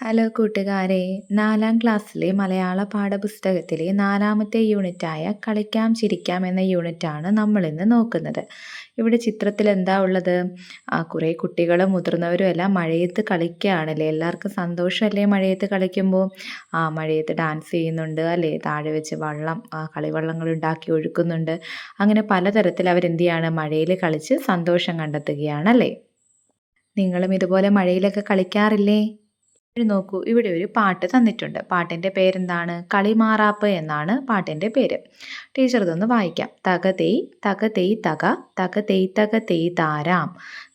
Hello കൂട്ടുകാരെ. നാലാം ക്ലാസ്സിലെ മലയാള പാഠപുസ്തകത്തിലെ നാലാമത്തെ യൂണിറ്റായ കളിക്കാം ചിരിക്കാം എന്ന യൂണിറ്റാണ് നമ്മളിന്ന് നോക്കുന്നത്. ഇവിടെ ചിത്രത്തിൽ എന്താ ഉള്ളത്? കുറേ കുട്ടികളും മുതിർന്നവരും എല്ലാം മഴയത്ത് കളിക്കുകയാണല്ലേ? എല്ലാവർക്കും സന്തോഷമല്ലേ മഴയത്ത് കളിക്കുമ്പോൾ? ആ മഴയത്ത് ഡാൻസ് ചെയ്യുന്നുണ്ട് അല്ലേ? താഴെ വെച്ച് വള്ളം കളിവള്ളങ്ങൾ ഉണ്ടാക്കി ഒഴുക്കുന്നുണ്ട്. അങ്ങനെ പലതരത്തിൽ അവരെന്ത് ചെയ്യാണ് മഴയിൽ കളിച്ച് സന്തോഷം കണ്ടെത്തുകയാണല്ലേ? നിങ്ങളും ഇതുപോലെ മഴയിലൊക്കെ കളിക്കാറില്ലേ? ഇവിടെ നോക്കൂ ഇവിടെ ഒരു പാട്ട് തന്നിട്ടുണ്ട്. പാട്ടിന്റെ പേരെന്താണ്? കളിമാറാപ്പ് എന്നാണ് പാട്ടിന്റെ പേര്. ടീച്ചർ ഇതൊന്ന് വായിക്കാം. തക തെയ് തക തെയ് തക തെയ് താരാം.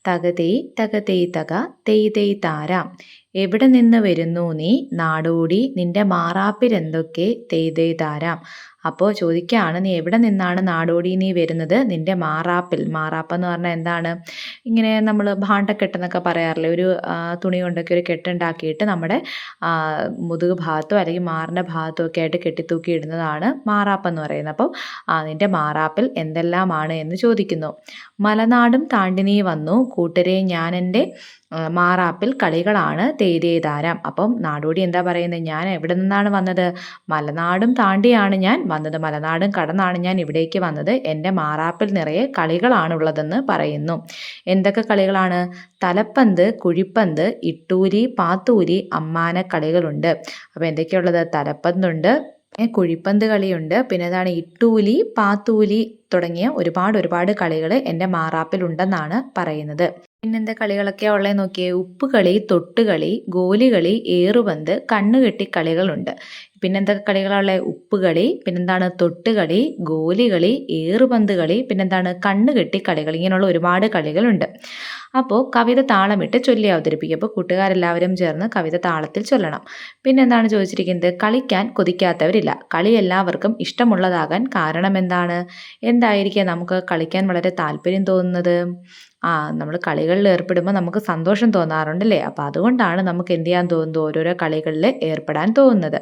തക തെയ് തക തെയ് തക തെയ് തെയ് താരാം. എവിടെ നിന്ന് വരുന്നു നീ? നാടോടി നിന്റെ മാറാപ്പിലെന്തൊക്കെ തെയ് തെയ് താരാം. അപ്പോൾ ചോദിക്കുകയാണ് നീ എവിടെ നിന്നാണ് നാടോടി നീ വരുന്നത്? നിന്റെ മാറാപ്പിൽ. മാറാപ്പ് എന്ന് പറഞ്ഞാൽ എന്താണ്? ഇങ്ങനെ നമ്മൾ ഭാണ്ഡക്കെട്ടെന്നൊക്കെ പറയാറില്ലേ? ഒരു തുണി കൊണ്ടൊക്കെ ഒരു കെട്ടുണ്ടാക്കിയിട്ട് നമ്മുടെ മുതുക് ഭാഗത്തോ അല്ലെങ്കിൽ മാറിന്റെ ഭാഗത്തോ ഒക്കെ ആയിട്ട് കെട്ടിത്തൂക്കി ഇടുന്നതാണ് മാറാപ്പ് എന്ന് പറയുന്നത്. അപ്പോൾ നിന്റെ മാറാപ്പിൽ എന്തെല്ലാമാണ്? എന്ന് ചോദിക്കുന്നു. മലനാടും താണ്ടിനീ വന്നു. കൂട്ടരെ ഞാൻ എന്റെ മാറാപ്പിൽ കളികളാണ് തേരേതാരം അപ്പം നാടോടി എന്താ പറയുന്നത് ഞാൻ എവിടെ നിന്നാണ് വന്നത്? മലനാടും താണ്ടിയാണ് ഞാൻ വന്നത്. മലനാടും കടന്നാണ് ഞാൻ ഇവിടേക്ക് വന്നത്. എന്റെ മാറാപ്പിൽ നിറയെ കളികളാണുള്ളതെന്ന് പറയുന്നു. എന്തൊക്കെ കളികളാണ്? തലപ്പന്ത് കുഴിപ്പന്ത് ഇട്ടൂരി പാത്തൂരി അമ്മാന കളികളുണ്ട്. അപ്പോൾ എന്തൊക്കെയുള്ളത്? തലപ്പന്തുണ്ട് കുഴിപ്പന്ത് കളിയുണ്ട്. പിന്നെ അതാണ് ഇട്ടൂലി പാത്തൂലി തുടങ്ങിയ ഒരുപാട് ഒരുപാട് കളികൾ എന്റെ മാറാപ്പിലുണ്ടെന്നാണ് പറയുന്നത്. പിന്നെന്താ കളികളൊക്കെ ഉള്ളത് നോക്കിയേ. ഉപ്പുകളി തൊട്ടുകളി ഗോലികളി ഏറുപന്ത് കണ്ണുകെട്ടി കളികളുണ്ട്. പിന്നെന്തൊക്കെ ഉപ്പ് കളി പിന്നെന്താണ് തൊട്ടുകളി ഗോലികളി ഏറുപന്ത് കളി പിന്നെന്താണ് കണ്ണുകെട്ടി കളികൾ. ഇങ്ങനെയുള്ള ഒരുപാട് കളികളുണ്ട്. അപ്പോൾ കവിത താളമിട്ട് ചൊല്ലി അവതരിപ്പിക്കും. അപ്പോൾ കൂട്ടുകാരെല്ലാവരും ചേർന്ന് കവിത താളത്തിൽ ചൊല്ലണം. പിന്നെന്താണ് ചോദിച്ചിരിക്കുന്നത്? കളിക്കാൻ കൊതിക്കാത്തവരില്ല. കളി എല്ലാവർക്കും ഇഷ്ടമുള്ളതാകാൻ കാരണം എന്താണ്? എന്തായിരിക്കാം നമുക്ക് കളിക്കാൻ വളരെ താല്പര്യം തോന്നുന്നത്? നമ്മൾ കളികളിൽ ഏർപ്പെടുമ്പോൾ നമുക്ക് സന്തോഷം തോന്നാറുണ്ടല്ലേ? അപ്പോൾ അതുകൊണ്ടാണ് നമുക്ക് എന്ത് ചെയ്യാൻ തോന്നുന്നത്? ഓരോരോ കളികളിൽ ഏർപ്പെടാൻ തോന്നുന്നത്.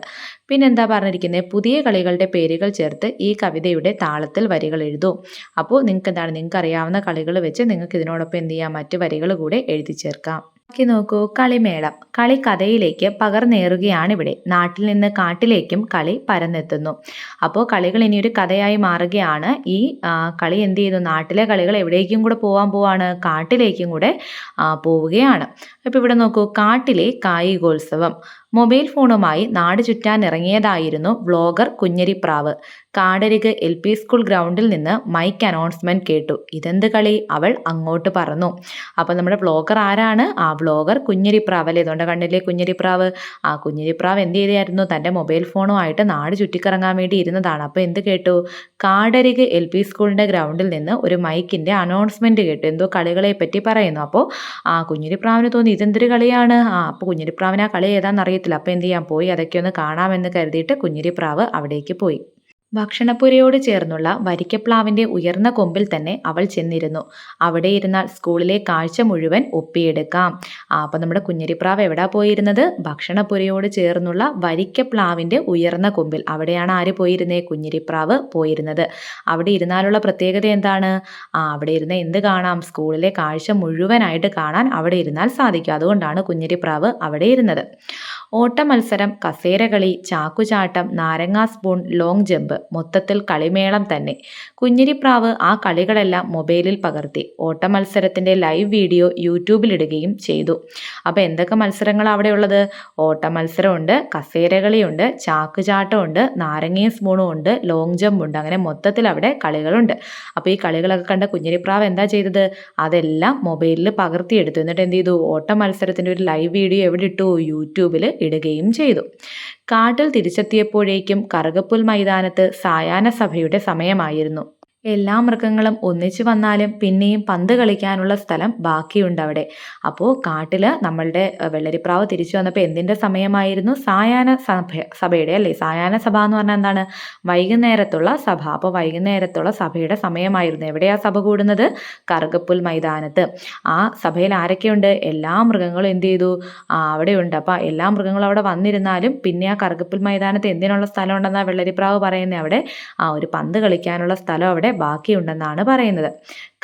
പിന്നെ എന്താ പറഞ്ഞിരിക്കുന്നത് പുതിയ കളികളുടെ പേരുകൾ ചേർത്ത് ഈ കവിതയുടെ താളത്തിൽ വരികൾ എഴുതും. അപ്പോൾ നിങ്ങൾക്ക് എന്താണ്? നിങ്ങൾക്ക് അറിയാവുന്ന കളികൾ വെച്ച് നിങ്ങൾക്ക് ഇതിനോടൊപ്പം എന്ത് ചെയ്യാം? മറ്റ് വരികൾ കൂടെ എഴുതി ചേർക്കാം. ബാക്കി നോക്കൂ കളിമേളം. കളി കഥയിലേക്ക് പകർന്നേറുകയാണ് ഇവിടെ. നാട്ടിൽ നിന്ന് കാട്ടിലേക്കും കളി പരന്നെത്തുന്നു. അപ്പോൾ കളികൾ ഇനിയൊരു കഥയായി മാറുകയാണ്. ഈ കളി എന്ത് ചെയ്യുന്നു നാട്ടിലെ കളികൾ എവിടേക്കും കൂടെ പോകാൻ പോവാണ്. കാട്ടിലേക്കും കൂടെ പോവുകയാണ്. അപ്പോൾ ഇവിടെ നോക്കൂ കാട്ടിലെ കായികോത്സവം. മൊബൈൽ ഫോണുമായി നാട് ചുറ്റാനിറങ്ങിയതായിരുന്നു വ്ളോഗർ കുഞ്ഞരിപ്രാവ്. കാടരിക് എൽ പി സ്കൂൾ ഗ്രൗണ്ടിൽ നിന്ന് മൈക്ക് അനൗൺസ്മെന്റ് കേട്ടു. ഇതെന്ത് കളി? അവൾ അങ്ങോട്ട് പറന്നു അപ്പോൾ നമ്മുടെ വ്ളോഗർ ആരാണ്? ആ വ്ളോഗർ കുഞ്ഞരിപ്രാവ് അല്ലേ? ഇതുകൊണ്ട് കണ്ടില്ലേ കുഞ്ഞരിപ്രാവ്? ആ കുഞ്ഞരിപ്രാവ് എന്ത് ചെയ്തായിരുന്നു തന്റെ മൊബൈൽ ഫോണുമായിട്ട് നാട് ചുറ്റിക്കറങ്ങാൻ വേണ്ടി ഇരുന്നതാണ്. അപ്പോൾ എന്ത് കേട്ടു? കാടരിക് എൽ പി സ്കൂളിന്റെ ഗ്രൗണ്ടിൽ നിന്ന് ഒരു മൈക്കിന്റെ അനൗൺസ്മെന്റ് കേട്ടു. എന്തോ കളികളെ പറ്റി പറയുന്നു? അപ്പോൾ ആ കുഞ്ഞിരിപ്രാവിന് തോന്നി ഇതെന്തൊരു കളിയാണ്? ആ അപ്പോൾ കുഞ്ഞിരിപ്രാവിന് ആ കളി ഏതാണെന്ന് അറിയത്തില്ല അപ്പോൾ എന്ത് ചെയ്യാൻ പോയി അതൊക്കെ ഒന്ന് കാണാമെന്ന് കരുതിയിട്ട് കുഞ്ഞിരിപ്രാവ് അവിടേക്ക് പോയി. ഭക്ഷണപ്പുരയോട് ചേർന്നുള്ള വരിക്കപ്ലാവിന്റെ ഉയർന്ന കൊമ്പിൽ തന്നെ അവൾ ചെന്നിരുന്നു. അവിടെ ഇരുന്നാൽ സ്കൂളിലെ കാഴ്ച മുഴുവൻ ഒപ്പിയെടുക്കാം. അപ്പം നമ്മുടെ കുഞ്ഞരിപ്രാവ് എവിടെ പോയിരുന്നത്? ഭക്ഷണപ്പുരയോട് ചേർന്നുള്ള വരിക്കപ്ലാവിന്റെ ഉയർന്ന കൊമ്പിൽ. അവിടെയാണ് ആര് പോയിരുന്നേ? കുഞ്ഞിരിപ്രാവ് പോയിരുന്നത്. അവിടെ ഇരുന്നാലുള്ള പ്രത്യേകത എന്താണ്? ആ അവിടെ ഇരുന്ന് എന്ത് കാണാം? സ്കൂളിലെ കാഴ്ച മുഴുവനായിട്ട് കാണാൻ അവിടെ ഇരുന്നാൽ സാധിക്കും. അതുകൊണ്ടാണ് കുഞ്ഞിരിപ്രാവ് അവിടെ ഇരുന്നത്. ഓട്ടമത്സരം കസേരകളി ചാക്കുചാട്ടം നാരങ്ങാ സ്പൂൺ ലോങ് ജമ്പ്. മൊത്തത്തിൽ കളിമേളം തന്നെ. കുഞ്ഞിരിപ്രാവ് ആ കളികളെല്ലാം മൊബൈലിൽ പകർത്തി. ഓട്ട മത്സരത്തിന്റെ ലൈവ് വീഡിയോ യൂട്യൂബിലിടുകയും ചെയ്തു. അപ്പോൾ എന്തൊക്കെ മത്സരങ്ങളാണ് അവിടെ ഉള്ളത് ഓട്ട മത്സരമുണ്ട് കസേരകളിയുണ്ട് ചാക്കുചാട്ടമുണ്ട് നാരങ്ങയും സ്പൂണും ഉണ്ട് ലോങ് ജമ്പ് ഉണ്ട്. അങ്ങനെ മൊത്തത്തിൽ അവിടെ കളികളുണ്ട്. അപ്പോൾ ഈ കളികളൊക്കെ കണ്ട കുഞ്ഞിരിപ്രാവ് എന്താ ചെയ്തത്? അതെല്ലാം മൊബൈലിൽ പകർത്തിയെടുത്തു. എന്നിട്ട് എന്ത് ചെയ്തു? ഓട്ട മത്സരത്തിന്റെ ഒരു ലൈവ് വീഡിയോ എവിടെ ഇട്ടു യൂട്യൂബിൽ ഇടുകയും ചെയ്തു. കാട്ടിൽ തിരിച്ചെത്തിയപ്പോഴേക്കും കറുകപ്പുൽ മൈതാനത്ത് സായാഹ്ന സഭയുടെ സമയമായിരുന്നു എല്ലാ മൃഗങ്ങളും ഒന്നിച്ചു വന്നാലും പിന്നെയും പന്ത് കളിക്കാനുള്ള സ്ഥലം ബാക്കിയുണ്ട് അവിടെ. അപ്പോൾ കാട്ടിൽ നമ്മളുടെ വെള്ളരിപ്രാവ് തിരിച്ചു വന്നപ്പോൾ എന്തിന്റെ സമയമായിരുന്നു? സായാഹ്ന സഭ സഭയുടെ അല്ലേ? സായാഹ്ന സഭ എന്ന് പറഞ്ഞാൽ എന്താണ്? വൈകുന്നേരത്തുള്ള സഭ. അപ്പോൾ വൈകുന്നേരത്തുള്ള സഭയുടെ സമയമായിരുന്നു എവിടെയാണ് സഭ കൂടുന്നത്? കറുകപ്പുൽ മൈതാനത്ത്. ആ സഭയിൽ ആരൊക്കെയുണ്ട്? എല്ലാ മൃഗങ്ങളും എന്ത് ചെയ്തു? അവിടെയുണ്ട്. അപ്പോൾ എല്ലാ മൃഗങ്ങളും അവിടെ വന്നിരുന്നാലും പിന്നെ ആ കറുകപ്പുൽ മൈതാനത്ത് എന്തിനുള്ള സ്ഥലം ഉണ്ടെന്നാണ് വെള്ളരിപ്രാവ് പറയുന്നത് അവിടെ ആ ഒരു പന്ത് കളിക്കാനുള്ള സ്ഥലം അവിടെ ബാക്കിയുണ്ടെന്നാണ് പറയുന്നത്.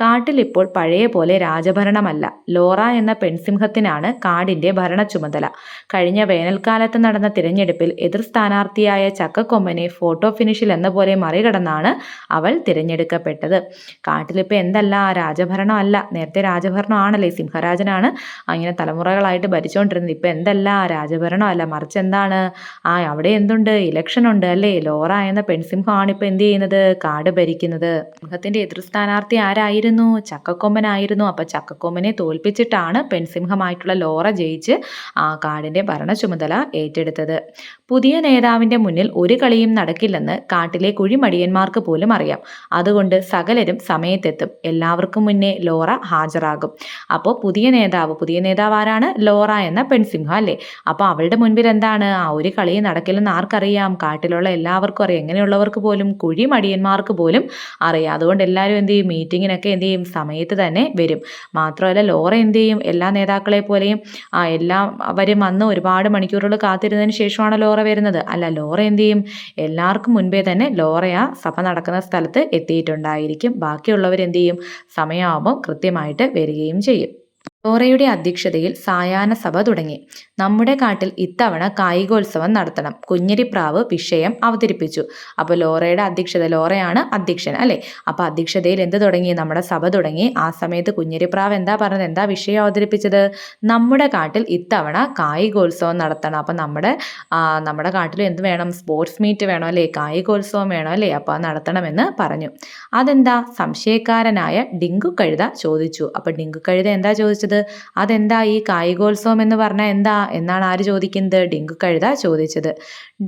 കാട്ടിൽ ഇപ്പോൾ പഴയ പോലെ രാജഭരണമല്ല. ലോറ എന്ന പെൺസിംഹത്തിനാണ് കാടിന്റെ ഭരണ ചുമതല കഴിഞ്ഞ വേനൽക്കാലത്ത് നടന്ന തിരഞ്ഞെടുപ്പിൽ എതിർ സ്ഥാനാർത്ഥിയായ ചക്കക്കൊമ്പനെ ഫോട്ടോ ഫിനിഷിൽ എന്ന പോലെ മറികടന്നാണ് അവൾ തിരഞ്ഞെടുക്കപ്പെട്ടത്. കാട്ടിലിപ്പോൾ എന്തല്ല രാജഭരണം അല്ല. നേരത്തെ രാജഭരണം ആണല്ലേ സിംഹരാജനാണ്. അങ്ങനെ തലമുറകളായിട്ട് ഭരിച്ചുകൊണ്ടിരുന്നത് ഇപ്പം എന്തല്ല രാജഭരണം അല്ല. മറിച്ച് എന്താണ്? ആ അവിടെ എന്തുണ്ട്? ഇലക്ഷൻ ഉണ്ട് അല്ലേ? ലോറ എന്ന പെൺസിംഹമാണ് ഇപ്പം എന്ത് ചെയ്യുന്നത്? കാട് ഭരിക്കുന്നത്. സിംഹത്തിന്റെ എതിർ സ്ഥാനാർത്ഥി ആരായിരുന്നു? ചക്കക്കൊമ്പനായിരുന്നു. അപ്പൊ ചക്കക്കൊമ്പനെ തോൽപ്പിച്ചിട്ടാണ് പെൺസിംഹമായിട്ടുള്ള ലോറ ജയിച്ച് ആ കാടിന്റെ ഭരണ ചുമതല ഏറ്റെടുത്തത്. പുതിയ നേതാവിന്റെ മുന്നിൽ ഒരു കളിയും നടക്കില്ലെന്ന് കാട്ടിലെ കുഴിമടിയന്മാർക്ക് പോലും അറിയാം. അതുകൊണ്ട് സകലരും സമയത്തെത്തും. എല്ലാവർക്കും മുന്നേ ലോറ ഹാജരാകും. അപ്പോൾ പുതിയ നേതാവ് പുതിയ നേതാവ് ആരാണ്? ലോറ എന്ന പെൺസിംഹം അല്ലേ? അപ്പോൾ അവളുടെ മുൻപിൽ എന്താണ്? ആ ഒരു കളിയും നടക്കില്ലെന്ന് ആർക്കറിയാം? കാട്ടിലുള്ള എല്ലാവർക്കും അറിയാം. എങ്ങനെയുള്ളവർക്ക് പോലും കുഴിമടിയന്മാർക്ക് പോലും അറിയാം അതുകൊണ്ട് എല്ലാവരും എന്ത് ചെയ്യും? മീറ്റിങ്ങിനൊക്കെ എന്ത് ചെയ്യും? സമയത്ത് തന്നെ വരും. മാത്രമല്ല ലോറ എന്ത് ചെയ്യും? എല്ലാ നേതാക്കളെ പോലെയും ആ എല്ലാം അവരും വന്ന് ഒരുപാട് മണിക്കൂറുകൾ കാത്തിരുന്നതിന് ശേഷമാണ് ലോറ വരുന്നത്. അല്ല ലോറ എന്ത് ചെയ്യും? എല്ലാവർക്കും മുൻപേ തന്നെ ലോറ ആ സഭ നടക്കുന്ന സ്ഥലത്ത് എത്തിയിട്ടുണ്ടായിരിക്കും. ബാക്കിയുള്ളവർ എന്ത് ചെയ്യും? സമയമാകുമ്പോൾ കൃത്യമായിട്ട് വരികയും ചെയ്യും. ലോറയുടെ അധ്യക്ഷതയിൽ സായാഹ്ന സഭ തുടങ്ങി. നമ്മുടെ കാട്ടിൽ ഇത്തവണ കായികോത്സവം നടത്തണം. കുഞ്ഞരിപ്രാവ് വിഷയം അവതരിപ്പിച്ചു. അപ്പോൾ ലോറയുടെ അധ്യക്ഷത ലോറയാണ് അധ്യക്ഷൻ അല്ലേ? അപ്പോൾ അധ്യക്ഷതയിൽ എന്ത് തുടങ്ങി? നമ്മുടെ സഭ തുടങ്ങി. ആ സമയത്ത് കുഞ്ഞരിപ്രാവ് എന്താ പറഞ്ഞത്? എന്താ വിഷയം അവതരിപ്പിച്ചത്? നമ്മുടെ കാട്ടിൽ ഇത്തവണ കായികോത്സവം നടത്തണം. അപ്പോൾ നമ്മുടെ നമ്മുടെ കാട്ടിൽ എന്ത് വേണം? സ്പോർട്സ് മീറ്റ് വേണോ അല്ലേ? കായികോത്സവം വേണോ അല്ലേ? അപ്പോൾ നടത്തണമെന്ന് പറഞ്ഞു. അതെന്താ? സംശയക്കാരനായ ഡിങ്കു കഴുത ചോദിച്ചു. അപ്പോൾ ഡിങ്കു കഴുത എന്താ ചോദിച്ചത്? ചോദിച്ചത് അതെന്താ ഈ കായികോത്സവം എന്ന് പറഞ്ഞാൽ എന്താ? എന്നാണ് ആര് ചോദിക്കുന്നത്? ഡിങ്കു കഴുത ചോദിച്ചത്.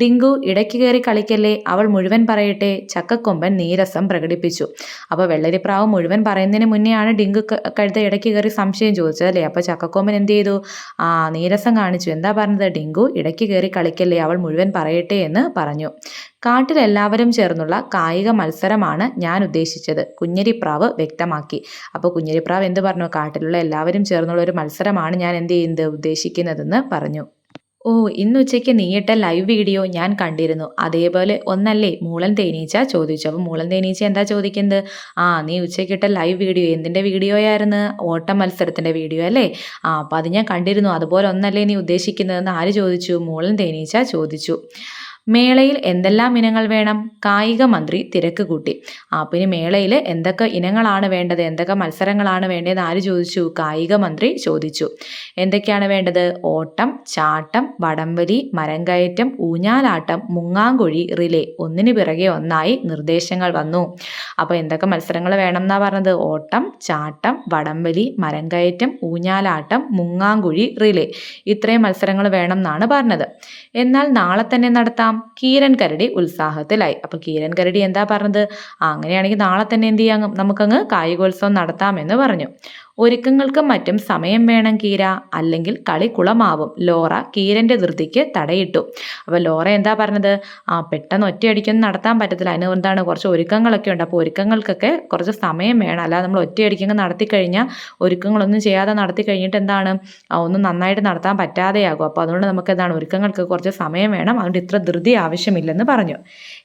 ഡിങ്കു ഇടയ്ക്ക് കയറി കളിക്കല്ലേ? അവൾ മുഴുവൻ പറയട്ടെ. ചക്കക്കൊമ്പൻ നീരസം പ്രകടിപ്പിച്ചു. അപ്പോൾ വെള്ളരിപ്രാവ് മുഴുവൻ പറയുന്നതിന് മുന്നെയാണ് ഡിങ്കു കഴുത ഇടയ്ക്ക് കയറി സംശയം ചോദിച്ചത് അല്ലേ? അപ്പോൾ ചക്കക്കൊമ്പൻ എന്ത് ചെയ്തു? ആ നീരസം കാണിച്ചു. എന്താ പറഞ്ഞത്? ഡിങ്കു ഇടയ്ക്ക് കയറി കളിക്കല്ലേ? അവൾ മുഴുവൻ പറയട്ടെ എന്ന് പറഞ്ഞു. കാട്ടിലെല്ലാവരും ചേർന്നുള്ള കായിക മത്സരമാണ് ഞാൻ ഉദ്ദേശിച്ചത്. കുഞ്ഞരിപ്രാവ് വ്യക്തമാക്കി. അപ്പോൾ കുഞ്ഞരിപ്രാവ് എന്ത് പറഞ്ഞു? കാട്ടിലുള്ള എല്ലാവരും ചേർന്നുള്ള ഒരു മത്സരമാണ് ഞാൻ എന്ത് ചെയ്യുന്നത്? ഉദ്ദേശിക്കുന്നതെന്ന് പറഞ്ഞു. ഓ ഇന്ന് ഉച്ചയ്ക്ക് നീയിട്ട ലൈവ് വീഡിയോ ഞാൻ കണ്ടിരുന്നു. അതേപോലെ ഒന്നല്ലേ? മൂളൻ തേനീച്ച ചോദിച്ചു. അപ്പോൾ മൂളൻ തേനീച്ച എന്താ ചോദിക്കുന്നത്? ആ നീ ഉച്ചയ്ക്കിട്ട ലൈവ് വീഡിയോ എന്തിന്റെ വീഡിയോയായിരുന്നു? ഓട്ട മത്സരത്തിന്റെ വീഡിയോ അല്ലേ? ആ അപ്പോൾ അത് ഞാൻ കണ്ടിരുന്നു. അതുപോലെ ഒന്നല്ലേ നീ ഉദ്ദേശിക്കുന്നതെന്ന് ആര് ചോദിച്ചു? മൂളൻ തേനീച്ച ചോദിച്ചു. മേളയിൽ എന്തെല്ലാം ഇനങ്ങൾ വേണം? കായിക മന്ത്രി തിരക്ക് കൂട്ടി. ആ മേളയിൽ എന്തൊക്കെ ഇനങ്ങളാണ് വേണ്ടത്? എന്തൊക്കെ മത്സരങ്ങളാണ് വേണ്ടത് ആര് ചോദിച്ചു? കായിക മന്ത്രി ചോദിച്ചു. എന്തൊക്കെയാണ് വേണ്ടത്? ഓട്ടം ചാട്ടം വടംവലി മരംകയറ്റം ഊഞ്ഞാലാട്ടം മുങ്ങാങ്കുഴി റിലേ ഒന്നിന് പിറകെ ഒന്നായി നിർദ്ദേശങ്ങൾ വന്നു. അപ്പോൾ എന്തൊക്കെ മത്സരങ്ങൾ വേണം എന്നാ പറഞ്ഞത്? ഓട്ടം ചാട്ടം വടംവലി മരംകയറ്റം ഊഞ്ഞാലാട്ടം മുങ്ങാങ്കുഴി റിലേ ഇത്രയും മത്സരങ്ങൾ വേണം എന്നാണ് പറഞ്ഞത്. എന്നാൽ നാളെ തന്നെ നടത്താം. കീരൻ കരടി ഉത്സാഹത്തിലായി. അപ്പോൾ കീരൻ കരടി എന്താ പറഞ്ഞത്? അങ്ങനെയാണെങ്കിൽ നാളെ തന്നെ എന്ത് ചെയ്യാം? നമുക്കങ്ങ് കായികോത്സവം നടത്താമെന്ന് പറഞ്ഞു. ഒരുക്കങ്ങൾക്കും മറ്റും സമയം വേണം കീര. അല്ലെങ്കിൽ കളി കുളമാവും ലോറ കീരന്റെ ധൃതിക്ക് തടയിട്ടു. അപ്പോൾ ലോറ എന്താ പറഞ്ഞത്? ആ പെട്ടെന്ന് ഒറ്റയടിക്കൊന്നും നടത്താൻ പറ്റത്തില്ല. അതിന് എന്താണ്? കുറച്ച് ഒരുക്കങ്ങളൊക്കെ ഉണ്ട്. അപ്പോൾ ഒരുക്കങ്ങൾക്കൊക്കെ കുറച്ച് സമയം വേണം. അല്ലാതെ നമ്മൾ ഒറ്റയടിക്കങ്ങ് നടത്തി കഴിഞ്ഞാൽ ഒരുക്കങ്ങളൊന്നും ചെയ്യാതെ നടത്തി കഴിഞ്ഞിട്ട് എന്താണ്? ഒന്നും നന്നായിട്ട് നടത്താൻ പറ്റാതെയാകും. അപ്പോൾ അതുകൊണ്ട് നമുക്ക് എന്താണ്? ഒരുക്കങ്ങൾക്ക് കുറച്ച് സമയം വേണം. അതുകൊണ്ട് ഇത്ര ധൃതി ആവശ്യമില്ലെന്ന് പറഞ്ഞു.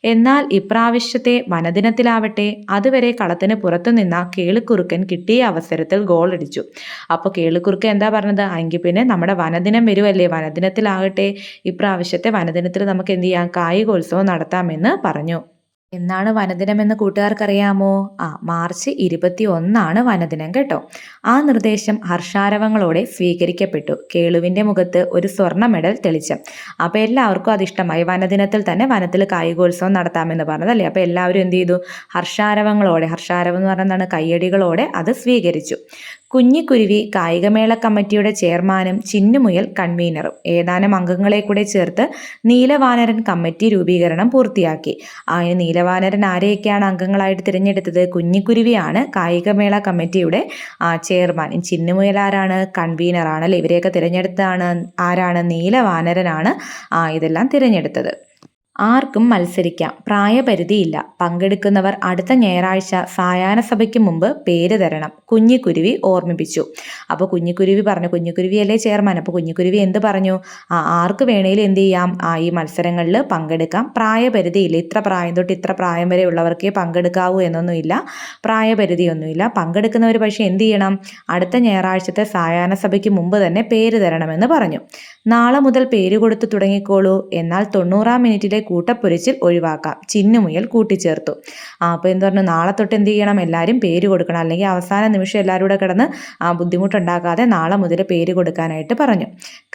എന്നാൽ ഇപ്രാവശ്യത്തെ വനദിനത്തിലാവട്ടെ അതുവരെ കളത്തിന് പുറത്തുനിന്ന കേളിക്കുറുക്കൻ കിട്ടിയ അവസരത്തിൽ ഗോൾ അടിച്ചു. അപ്പോൾ കേളിക്കുറുക്ക് എന്താ പറഞ്ഞത്? എങ്കിൽ പിന്നെ നമ്മുടെ വനദിനം വരുമല്ലേ വനദിനത്തിലാകട്ടെ. ഇപ്രാവശ്യത്തെ വനദിനത്തിൽ നമുക്ക് എന്ത് ചെയ്യാം? കായികോത്സവം നടത്താമെന്ന് പറഞ്ഞു. എന്നാണ് വനദിനം എന്ന് കൂട്ടുകാർക്കറിയാമോ? ആ മാർച്ച് ഇരുപത്തി ഒന്നാണ് വനദിനം കേട്ടോ. ആ നിർദ്ദേശം ഹർഷാരവങ്ങളോടെ സ്വീകരിക്കപ്പെട്ടു. കേളുവിന്റെ മുഖത്ത് ഒരു സ്വർണ മെഡൽ തെളിച്ചം. അപ്പോൾ എല്ലാവർക്കും അതിഷ്ടമായി വനദിനത്തിൽ തന്നെ വനത്തിൽ കായികോത്സവം നടത്താമെന്ന് പറഞ്ഞതല്ലേ? അപ്പോൾ എല്ലാവരും എന്ത് ചെയ്തു? ഹർഷാരവങ്ങളോടെ ഹർഷാരവം എന്ന് പറഞ്ഞതാണ് കയ്യടികളോടെ അത് സ്വീകരിച്ചു. കുഞ്ഞിക്കുരുവി കായികമേള കമ്മിറ്റിയുടെ ചെയർമാനും ചിന്നുമുയൽ കൺവീനറും ഏതാനും അംഗങ്ങളെ കൂടെ ചേർത്ത് നീലവാനരൻ കമ്മിറ്റി രൂപീകരണം പൂർത്തിയാക്കി. അതിന് നീലവാനരൻ ആരെയൊക്കെയാണ് അംഗങ്ങളായിട്ട് തിരഞ്ഞെടുത്തത്? കുഞ്ഞിക്കുരുവിയാണ് കായികമേള കമ്മിറ്റിയുടെ ചെയർമാൻ. ചിന്നുമുയൽ ആരാണ്? കൺവീനറാണ് അല്ലെ? ഇവരെയൊക്കെ തിരഞ്ഞെടുത്താണ് ആരാണ്? നീലവാനരനാണ് ഇതെല്ലാം തിരഞ്ഞെടുത്തത്. ആർക്കും മത്സരിക്കാം. പ്രായപരിധിയില്ല. പങ്കെടുക്കുന്നവർ അടുത്ത ഞായറാഴ്ച സായാഹ്ന സഭയ്ക്ക് മുമ്പ് പേര് തരണം. കുഞ്ഞിക്കുരുവി ഓർമ്മിപ്പിച്ചു. അപ്പോൾ കുഞ്ഞിക്കുരുവി പറഞ്ഞു. കുഞ്ഞിക്കുരുവിയല്ലേ ചെയർമാൻ. അപ്പോൾ കുഞ്ഞിക്കുരുവി എന്ത് പറഞ്ഞു? ആ ആർക്ക് വേണേലും എന്ത് ചെയ്യാം? ആ ഈ മത്സരങ്ങളിൽ പങ്കെടുക്കാം. പ്രായപരിധിയില്ല. ഇത്ര പ്രായം തൊട്ട് ഇത്ര പ്രായം വരെ ഉള്ളവർക്കേ പങ്കെടുക്കാവൂ എന്നൊന്നുമില്ല. പ്രായപരിധിയൊന്നുമില്ല. പങ്കെടുക്കുന്നവർ പക്ഷേ എന്ത് ചെയ്യണം? അടുത്ത ഞായറാഴ്ചത്തെ സായാഹ്ന സഭയ്ക്ക് മുമ്പ് തന്നെ പേര് തരണമെന്ന് പറഞ്ഞു. നാളെ മുതൽ പേര് കൊടുത്തു തുടങ്ങിക്കോളൂ. എന്നാൽ തൊണ്ണൂറാം മിനിറ്റിലെ കൂട്ടപ്പൊരിച്ചിൽ ഒഴിവാക്കാം. ചിന്നുമുയൽ കൂട്ടിച്ചേർത്തു. ആ അപ്പോൾ എന്ത് പറഞ്ഞു? നാളെ തൊട്ട് എന്ത് ചെയ്യണം? എല്ലാവരും പേര് കൊടുക്കണം. അല്ലെങ്കിൽ അവസാന നിമിഷം എല്ലാവരും കൂടെ കിടന്ന് ആ ബുദ്ധിമുട്ടുണ്ടാക്കാതെ നാളെ മുതൽ പേര് കൊടുക്കാനായിട്ട് പറഞ്ഞു.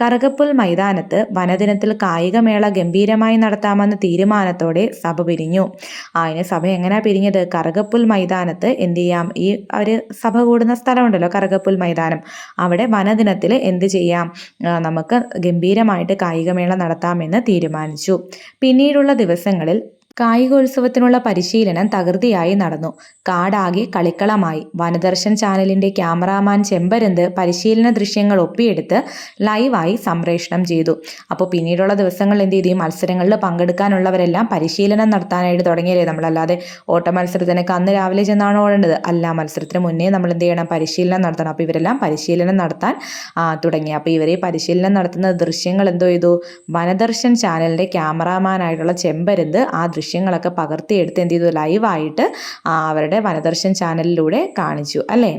കറുകപ്പുൽ മൈതാനത്ത് വനദിനത്തിൽ കായികമേള ഗംഭീരമായി നടത്താമെന്ന തീരുമാനത്തോടെ സഭ പിരിഞ്ഞു. അതിന് സഭ എങ്ങനെയാണ് പിരിഞ്ഞത്? കറുകപ്പുൽ മൈതാനത്ത് എന്ത് ചെയ്യാം? ഈ ഒരു സഭ കൂടുന്ന സ്ഥലമുണ്ടല്ലോ കറുകപ്പുൽ മൈതാനം. അവിടെ വനദിനത്തിൽ എന്ത് ചെയ്യാം? നമുക്ക് ഗംഭീരമായിട്ട് കായികമേള നടത്താമെന്ന് തീരുമാനിച്ചു. പിന്നീടുള്ള ദിവസങ്ങളിൽ കായികോത്സവത്തിനുള്ള പരിശീലനം തകൃതിയായി നടന്നു. കാടാകെ കളിക്കളമായി. വനദർശൻ ചാനലിന്റെ ക്യാമറാമാൻ ചെമ്പരന്ത് പരിശീലന ദൃശ്യങ്ങൾ ഒപ്പിയെടുത്ത് ലൈവായി സംപ്രേഷണം ചെയ്തു. അപ്പോൾ പിന്നീടുള്ള ദിവസങ്ങളിൽ എന്ത് ചെയ്തു? മത്സരങ്ങളിൽ പങ്കെടുക്കാനുള്ളവരെല്ലാം പരിശീലനം നടത്താനായിട്ട് തുടങ്ങിയല്ലേ നമ്മളല്ലാതെ ഓട്ട മത്സരത്തിനൊക്കെ അന്ന് രാവിലെ ചെന്നാണ് ഓടേണ്ടത്. അല്ല മത്സരത്തിന് മുന്നേ നമ്മൾ എന്ത് ചെയ്യണം? പരിശീലനം നടത്തണം. അപ്പോൾ ഇവരെല്ലാം പരിശീലനം നടത്താൻ തുടങ്ങി. അപ്പോൾ ഇവരെ പരിശീലനം നടത്തുന്ന ദൃശ്യങ്ങൾ എന്തോ ചെയ്തു? വനദർശൻ ചാനലിന്റെ ക്യാമറാമാനായിട്ടുള്ള ചെമ്പരന്ത് ആ ദൃശ്യങ്ങളൊക്കെ പകർത്തിയെടുത്ത് എന്ത് ചെയ്തു? ലൈവായിട്ട് അവരുടെ വനദർശൻ ചാനലിലൂടെ കാണിച്ചു അല്ലേ?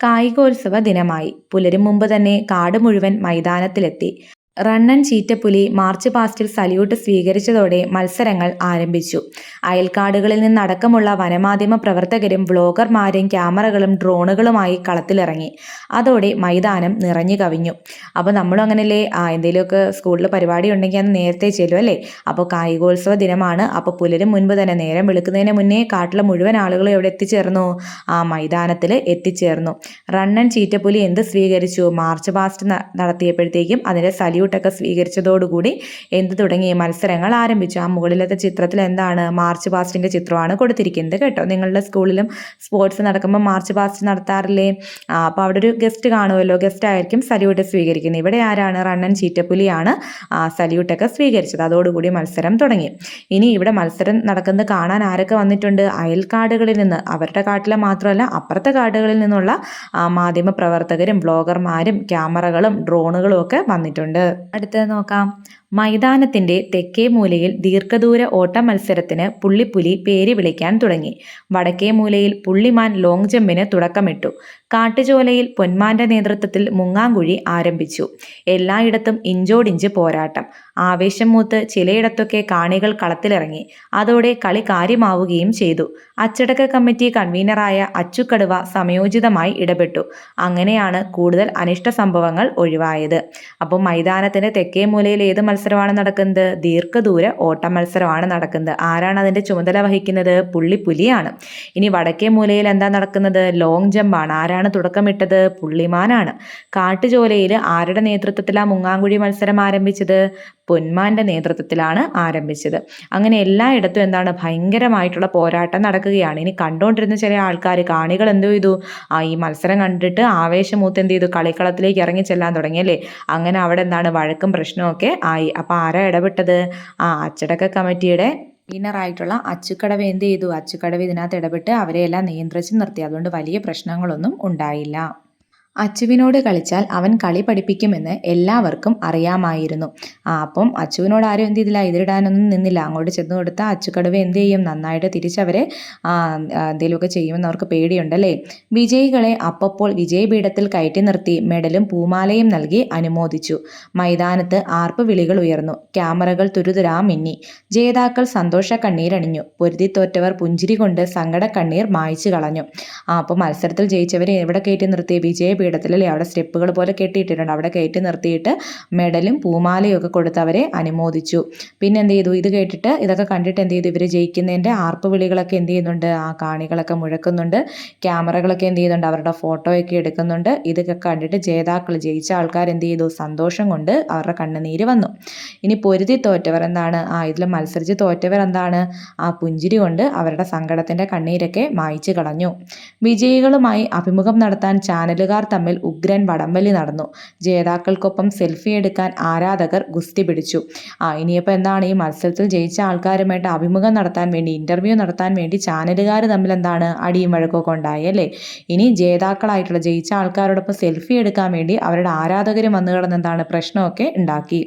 കായികോത്സവ ദിനമായി. പുലരും മുമ്പ് തന്നെ കാട് മുഴുവൻ മൈതാനത്തിലെത്തി. റണ്ണൻ ചീറ്റപ്പുലി മാർച്ച് പാസ്റ്റിൽ സല്യൂട്ട് സ്വീകരിച്ചതോടെ മത്സരങ്ങൾ ആരംഭിച്ചു. അയൽക്കാടുകളിൽ നിന്നടക്കമുള്ള വനമാധ്യമ പ്രവർത്തകരും വ്ളോഗർമാരും ക്യാമറകളും ഡ്രോണുകളുമായി കളത്തിലിറങ്ങി. അതോടെ മൈതാനം നിറഞ്ഞു കവിഞ്ഞു. അപ്പോൾ നമ്മളും അങ്ങനല്ലേ? എന്തെങ്കിലുമൊക്കെ സ്കൂളിൽ പരിപാടി ഉണ്ടെങ്കിൽ അന്ന് നേരത്തെ ചെല്ലും അല്ലേ? അപ്പോൾ കായികോത്സവ ദിനമാണ്. അപ്പോൾ പുലരും മുൻപ് തന്നെ നേരം വെളുക്കുന്നതിന് മുന്നേ കാട്ടിലെ മുഴുവൻ ആളുകളും എവിടെ എത്തിച്ചേർന്നു? ആ മൈതാനത്തിൽ എത്തിച്ചേർന്നു. റണ്ണൻ ചീറ്റപ്പുലി എന്ത് സ്വീകരിച്ചു? മാർച്ച് പാസ്റ്റ് നടത്തിയപ്പോഴത്തേക്കും അതിന്റെ സല്യൂട്ട് സല്യൂട്ടൊക്കെ സ്വീകരിച്ചതോടുകൂടി എന്ത് തുടങ്ങി മത്സരങ്ങൾ ആരംഭിച്ചു. ആ മുകളിലത്തെ ചിത്രത്തിൽ എന്താണ് മാർച്ച് പാസ്റ്റിന്റെ ചിത്രമാണ് കൊടുത്തിരിക്കുന്നത് കേട്ടോ. നിങ്ങളുടെ സ്കൂളിലും സ്പോർട്സ് നടക്കുമ്പോൾ മാർച്ച് പാസ്റ്റ് നടത്താറില്ലേ? അപ്പോൾ അവിടെ ഒരു ഗസ്റ്റ് കാണുമല്ലോ. ഗസ്റ്റ് ആയിരിക്കും സല്യൂട്ട് സ്വീകരിക്കുന്നത്. ഇവിടെ ആരാണ്? റണ്ണൻ ചീറ്റപ്പുലിയാണ് സല്യൂട്ടൊക്കെ സ്വീകരിച്ചത്. അതോടുകൂടി മത്സരം തുടങ്ങി. ഇനി ഇവിടെ മത്സരം നടക്കുന്നത് കാണാൻ ആരൊക്കെ വന്നിട്ടുണ്ട്? അയൽക്കാടുകളിൽ നിന്ന്. അവരുടെ കാട്ടിലെ മാത്രമല്ല അപ്പുറത്തെ കാടുകളിൽ നിന്നുള്ള മാധ്യമ പ്രവർത്തകരും ബ്ലോഗർമാരും ക്യാമറകളും ഡ്രോണുകളും ഒക്കെ വന്നിട്ടുണ്ട്. അടുത്തത് നോക്കാം. മൈതാനത്തിന്റെ തെക്കേ മൂലയിൽ ദീർഘദൂര ഓട്ട മത്സരത്തിന് പുള്ളിപ്പുലി പേര് വിളിക്കാൻ തുടങ്ങി. വടക്കേ മൂലയിൽ പുള്ളിമാൻ ലോങ് ജമ്പിന് തുടക്കമിട്ടു. കാട്ടുചോലയിൽ പൊന്മാന്റെ നേതൃത്വത്തിൽ മുങ്ങാങ്കുഴി ആരംഭിച്ചു. എല്ലായിടത്തും ഇഞ്ചോടിഞ്ച് പോരാട്ടം. ആവേശം മൂത്ത് ചിലയിടത്തൊക്കെ കാണികൾ കളത്തിലിറങ്ങി. അതോടെ കളി കാര്യമാവുകയും ചെയ്തു. അച്ചടക്ക കമ്മിറ്റി കൺവീനറായ അച്ചുക്കടുവ സമയോചിതമായി ഇടപെട്ടു. അങ്ങനെയാണ് കൂടുതൽ അനിഷ്ട സംഭവങ്ങൾ ഒഴിവായത്. അപ്പോൾ മൈതാനത്തിന്റെ തെക്കേ മൂലയിൽ ഏത് മത്സരമാണ് നടക്കുന്നത്. ദീർഘദൂര ഓട്ട മത്സരമാണ് നടക്കുന്നത്. ആരാണ് അതിന്റെ ചുമതല വഹിക്കുന്നത്? പുള്ളി പുലിയാണ്. ഇനി വടക്കേ മൂലയിൽ എന്താ നടക്കുന്നത്? ലോങ് ജമ്പാണ് ആരാണ് തുടക്കമിട്ടത്? പുള്ളിമാനാണ്. കാട്ടുജോലയിൽ ആരുടെ നേതൃത്വത്തിലാണ് മുങ്ങാങ്കുഴി മത്സരം ആരംഭിച്ചത്? പൊന്മാന്റെ നേതൃത്വത്തിലാണ് ആരംഭിച്ചത്. അങ്ങനെ എല്ലായിടത്തും എന്താണ് ഭയങ്കരമായിട്ടുള്ള പോരാട്ടം നടക്കുകയാണ്. ഇനി കണ്ടുകൊണ്ടിരുന്ന ചില ആൾക്കാർ കാണികൾ എന്തോ ചെയ്തു? ആ ഈ മത്സരം കണ്ടിട്ട് ആവേശമൂത്ത് എന്ത് ചെയ്തു? കളിക്കളത്തിലേക്ക് ഇറങ്ങി ചെല്ലാൻ തുടങ്ങിയല്ലേ അങ്ങനെ അവിടെ എന്താണ് വഴക്കും പ്രശ്നവും ഒക്കെ ആയി. അപ്പോൾ ആരാ ഇടപെട്ടത്? ആ അച്ചടക്ക കമ്മിറ്റിയുടെ ആയിട്ടുള്ള അച്ചുക്കടവ് എന്ത് ചെയ്തു? അച്ചുക്കടവ് ഇതിനകത്ത് ഇടപെട്ട് അവരെയെല്ലാം നിയന്ത്രിച്ച് നിർത്തി. അതുകൊണ്ട് വലിയ പ്രശ്നങ്ങളൊന്നും ഉണ്ടായില്ല. അച്ചുവിനോട് കളിച്ചാൽ അവൻ കളി പഠിപ്പിക്കുമെന്ന് എല്ലാവർക്കും അറിയാമായിരുന്നു. ആ അപ്പം അച്ചുവിനോട് ആരും എന്ത് ചെയ്തില്ല എതിരിടാനൊന്നും നിന്നില്ല. അങ്ങോട്ട് ചെന്ന് കൊടുത്താൽ അച്ചുക്കടുവ എന്ത് ചെയ്യും? നന്നായിട്ട് തിരിച്ചവരെ എന്തെങ്കിലുമൊക്കെ ചെയ്യുമെന്ന് അവർക്ക് പേടിയുണ്ടല്ലേ? വിജയികളെ അപ്പപ്പോൾ വിജയപീഠത്തിൽ കയറ്റി നിർത്തി മെഡലും പൂമാലയും നൽകി അനുമോദിച്ചു. മൈതാനത്ത് ആർപ്പ് വിളികൾ ഉയർന്നു. ക്യാമറകൾ തുരുതുരാ മിന്നി. ജേതാക്കൾ സന്തോഷ കണ്ണീരണിഞ്ഞു പൊരുതിത്തോറ്റവർ പുഞ്ചിരി കൊണ്ട് സങ്കട കണ്ണീർ മായ്ച്ചു കളഞ്ഞു. അപ്പോൾ മത്സരത്തിൽ ജയിച്ചവരെ എവിടെ കയറ്റി നിർത്തി? വിജയ പീഠത്തിലല്ലേ അവിടെ സ്റ്റെപ്പുകൾ പോലെ കെട്ടിയിട്ടിട്ടുണ്ട്. അവിടെ കയറ്റി നിർത്തിയിട്ട് മെഡലും പൂമാലയും ഒക്കെ കൊടുത്ത് അവരെ അനുമോദിച്ചു. പിന്നെ എന്ത് ചെയ്തു? ഇത് കേട്ടിട്ട് ഇതൊക്കെ കണ്ടിട്ട് എന്ത് ചെയ്തു? ഇവർ ജയിക്കുന്നതിന്റെ ആർപ്പ് വിളികളൊക്കെ എന്ത് ചെയ്യുന്നുണ്ട്? ആ കാണികളൊക്കെ മുഴക്കുന്നുണ്ട്. ക്യാമറകളൊക്കെ എന്ത് ചെയ്യുന്നുണ്ട്? അവരുടെ ഫോട്ടോയൊക്കെ എടുക്കുന്നുണ്ട്. ഇതൊക്കെ കണ്ടിട്ട് ജേതാക്കൾ ജയിച്ച ആൾക്കാർ എന്ത് ചെയ്തു? സന്തോഷം കൊണ്ട് അവരുടെ കണ്ണുനീര് വന്നു. ഇനി പൊരുതി തോറ്റവർ എന്താണ്? ആ ഇതിൽ മത്സരിച്ച് തോറ്റവർ എന്താണ്? ആ പുഞ്ചിരി കൊണ്ട് അവരുടെ സങ്കടത്തിന്റെ കണ്ണീരൊക്കെ മായ്ച്ചു കളഞ്ഞു. വിജയികളുമായി അഭിമുഖം നടത്താൻ ചാനലുകാർ തമ്മിൽ ഉഗ്രൻ വടംവലി നടന്നു. ജേതാക്കൾക്കൊപ്പം സെൽഫി എടുക്കാൻ ആരാധകർ ഗുസ്തി പിടിച്ചു. ആ ഇനിയിപ്പോൾ എന്താണ്? ഈ മത്സരത്തിൽ ജയിച്ച ആൾക്കാരുമായിട്ട് അഭിമുഖം നടത്താൻ വേണ്ടി ഇന്റർവ്യൂ നടത്താൻ വേണ്ടി ചാനലുകാർ തമ്മിൽ എന്താണ് അടിയും വഴക്കൊക്കെ ഉണ്ടായി അല്ലേ? ഇനി ജേതാക്കളായിട്ടുള്ള ജയിച്ച ആൾക്കാരോടൊപ്പം സെൽഫി എടുക്കാൻ വേണ്ടി അവരുടെ ആരാധകരും വന്നു കിടന്നെന്താണ് പ്രശ്നമൊക്കെ ഉണ്ടാക്കി.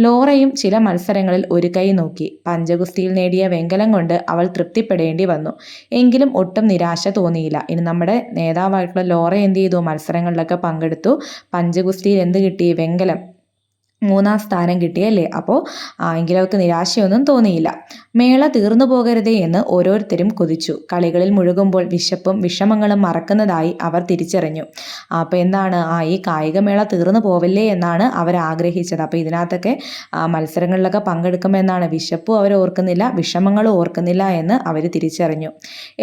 ലോറയും ചില മത്സരങ്ങളിൽ ഒരു കൈ നോക്കി. പഞ്ചഗുസ്തിയിൽ നേടിയ വെങ്കലം കൊണ്ട് അവൾ തൃപ്തിപ്പെടേണ്ടി വന്നു. എങ്കിലും ഒട്ടും നിരാശ തോന്നിയില്ല. ഇനി നമ്മുടെ നേതാവായിട്ടുള്ള ലോറ എന്ത് ചെയ്തു? മത്സരങ്ങളിലൊക്കെ പങ്കെടുത്തു. പഞ്ചഗുസ്തിയിൽ എന്ത് കിട്ടി? വെങ്കലം. മൂന്നാം സ്ഥാനം കിട്ടിയല്ലേ? അപ്പോൾ എങ്കിലും അവർക്ക് നിരാശയൊന്നും തോന്നിയില്ല. മേള തീർന്നു പോകരുതേ എന്ന് ഓരോരുത്തരും കൊതിച്ചു. കളികളിൽ മുഴുകുമ്പോൾ വിശപ്പും വിഷമങ്ങളും മറക്കുന്നതായി അവർ തിരിച്ചറിഞ്ഞു. അപ്പോൾ എന്താണ്? ആ ഈ കായികമേള തീർന്നു പോവല്ലേ എന്നാണ് അവർ ആഗ്രഹിച്ചത്. അപ്പോൾ ഇതിനകത്തൊക്കെ മത്സരങ്ങളിലൊക്കെ പങ്കെടുക്കുമെന്നാണ്. വിശപ്പും അവർ ഓർക്കുന്നില്ല വിഷമങ്ങളും ഓർക്കുന്നില്ല എന്ന് അവർ തിരിച്ചറിഞ്ഞു.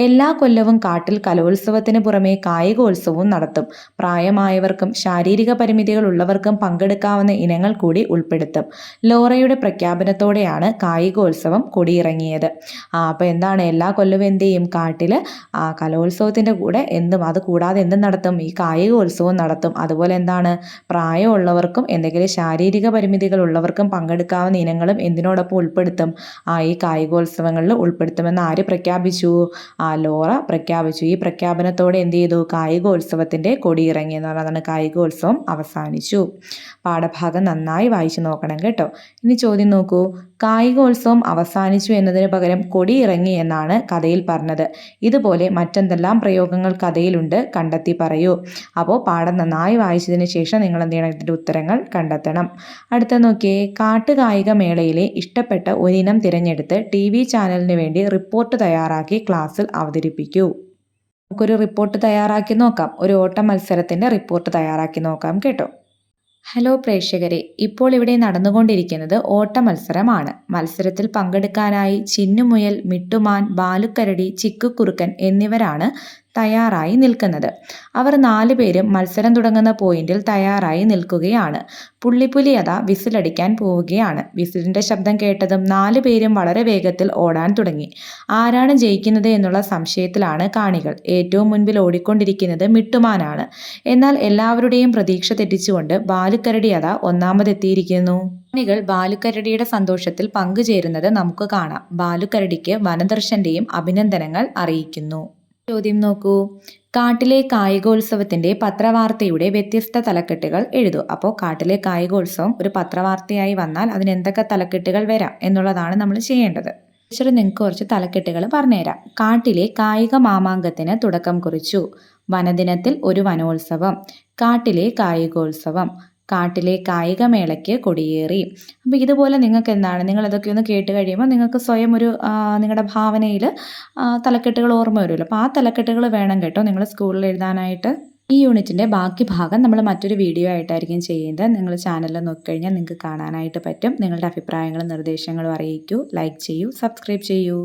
എല്ലാ കൊല്ലവും കാട്ടിൽ കലോത്സവത്തിന് പുറമേ കായികോത്സവവും നടത്തും. പ്രായമായവർക്കും ശാരീരിക പരിമിതികൾ ഉള്ളവർക്കും പങ്കെടുക്കാവുന്ന ഇനങ്ങൾ കൂടി ഉൾപ്പെടുത്തും. ലോറയുടെ പ്രഖ്യാപനത്തോടെയാണ് കായികോത്സവം കൊടിയിറങ്ങിയത്. ആ അപ്പോൾ എന്താണ്? എല്ലാ കൊല്ലവും എന്ത് ചെയ്യും കാട്ടിൽ ആ കലോത്സവത്തിന്റെ കൂടെ എന്തും അത് കൂടാതെ എന്തും നടത്തും? ഈ കായികോത്സവം നടത്തും. അതുപോലെ എന്താണ്? പ്രായമുള്ളവർക്കും എന്തെങ്കിലും ശാരീരിക പരിമിതികൾ ഉള്ളവർക്കും പങ്കെടുക്കാവുന്ന ഇനങ്ങളും എന്തിനോടൊപ്പം ഉൾപ്പെടുത്തും? ആ ഈ കായികോത്സവങ്ങളിൽ ഉൾപ്പെടുത്തുമെന്ന് ആര് പ്രഖ്യാപിച്ചു? ആ ലോറ പ്രഖ്യാപിച്ചു. ഈ പ്രഖ്യാപനത്തോടെ എന്ത് ചെയ്തു? കായികോത്സവത്തിന്റെ കൊടിയിറങ്ങി എന്ന് പറയുന്നതാണ് കായികോത്സവം അവസാനിച്ചു. പാഠഭാഗം നന്നായി വായിച്ചു നോക്കണം കേട്ടോ. ഇനി ചോദ്യം നോക്കൂ. കായികോത്സവം അവസാനിച്ചു എന്നതിന് പകരം കൊടി ഇറങ്ങി എന്നാണ് കഥയിൽ പറഞ്ഞത്. ഇതുപോലെ മറ്റെന്തെല്ലാം പ്രയോഗങ്ങൾ കഥയിലുണ്ട് കണ്ടെത്തി പറയൂ. അപ്പോൾ പാഠം നന്നായി വായിച്ചതിന് ശേഷം നിങ്ങൾ എന്ത് ചെയ്യണം? ഇതിന്റെ ഉത്തരങ്ങൾ കണ്ടെത്തണം. അടുത്ത നോക്കിയേ. കാട്ടുകായിക മേളയിലെ ഇഷ്ടപ്പെട്ട ഒരിനം തിരഞ്ഞെടുത്ത് ടി വി ചാനലിന് വേണ്ടി റിപ്പോർട്ട് തയ്യാറാക്കി ക്ലാസ്സിൽ അവതരിപ്പിക്കൂ. നമുക്കൊരു റിപ്പോർട്ട് തയ്യാറാക്കി നോക്കാം. ഒരു ഓട്ട മത്സരത്തിന്റെ റിപ്പോർട്ട് തയ്യാറാക്കി നോക്കാം കേട്ടോ. ഹലോ പ്രേക്ഷകരെ ഇപ്പോൾ ഇവിടെ നടന്നുകൊണ്ടിരിക്കുന്നത് ഓട്ട മത്സരമാണ് മത്സരത്തിൽ പങ്കെടുക്കാനായി ചിന്നുമുയൽ മിട്ടുമാൻ ബാലുക്കരടി ചിക്കുക്കുറുക്കൻ എന്നിവരാണ് തയ്യാറായി നിൽക്കുന്നത്. അവർ നാല് പേരും മത്സരം തുടങ്ങുന്ന പോയിന്റിൽ തയ്യാറായി നിൽക്കുകയാണ്. പുള്ളിപ്പുലി അതാ വിസിലടിക്കാൻ പോവുകയാണ്. വിസിലിന്റെ ശബ്ദം കേട്ടതും നാല് പേരും വളരെ വേഗത്തിൽ ഓടാൻ തുടങ്ങി. ആരാണ് ജയിക്കുന്നത് എന്നുള്ള സംശയത്തിലാണ് കാണികൾ. ഏറ്റവും മുൻപിൽ ഓടിക്കൊണ്ടിരിക്കുന്നത് മിട്ടുമാനാണ്. എന്നാൽ എല്ലാവരുടെയും പ്രതീക്ഷ തെറ്റിച്ചുകൊണ്ട് ബാലുക്കരടി അതാ ഒന്നാമതെത്തിയിരിക്കുന്നു. കാണികൾ ബാലുക്കരടിയുടെ സന്തോഷത്തിൽ പങ്കുചേരുന്നത് നമുക്ക് കാണാം. ബാലുക്കരടിക്ക് വനദർശന്റെയും അഭിനന്ദനങ്ങൾ അറിയിക്കുന്നു. ചോദ്യം നോക്കൂ. കാട്ടിലെ കായികോത്സവത്തിന്റെ പത്രവാർത്തയുടെ വ്യത്യസ്ത തലക്കെട്ടുകൾ എഴുതൂ. അപ്പോൾ കാട്ടിലെ കായികോത്സവം ഒരു പത്രവാർത്തയായി വന്നാൽ അതിന് എന്തൊക്കെ തലക്കെട്ടുകൾ വരാം എന്നുള്ളതാണ് നമ്മൾ ചെയ്യേണ്ടത്. ടീച്ചർ നിങ്ങൾക്ക് കുറച്ച് തലക്കെട്ടുകൾ പറഞ്ഞുതരാം. കാട്ടിലെ കായിക മാമാങ്കത്തിന് തുടക്കം കുറിച്ചു. വനദിനത്തിൽ ഒരു വനോത്സവം. കാട്ടിലെ കായികോത്സവം. കാട്ടിലെ കായികമേളയ്ക്ക് കൊടിയേറി. അപ്പോൾ ഇതുപോലെ നിങ്ങൾക്ക് എന്താണ് നിങ്ങൾ അതൊക്കെ ഒന്ന് കേട്ട് കഴിയുമ്പോൾ നിങ്ങൾക്ക് സ്വയം ഒരു നിങ്ങളുടെ ഭാവനയിൽ തലക്കെട്ടുകൾ ഓർമ്മ വരുമല്ലോ. അപ്പോൾ ആ തലക്കെട്ടുകൾ വേണം കേട്ടോ നിങ്ങൾ സ്കൂളിൽ എഴുതാനായിട്ട്. ഈ യൂണിറ്റിന്റെ ബാക്കി ഭാഗം നമ്മൾ മറ്റൊരു വീഡിയോ ആയിട്ടായിരിക്കും ചെയ്യുന്നത്. നിങ്ങൾ ചാനലിൽ നോക്കിക്കഴിഞ്ഞാൽ നിങ്ങൾക്ക് കാണാനായിട്ട് പറ്റും. നിങ്ങളുടെ അഭിപ്രായങ്ങളും നിർദ്ദേശങ്ങളും അറിയിക്കൂ. ലൈക്ക് ചെയ്യൂ. സബ്സ്ക്രൈബ് ചെയ്യൂ.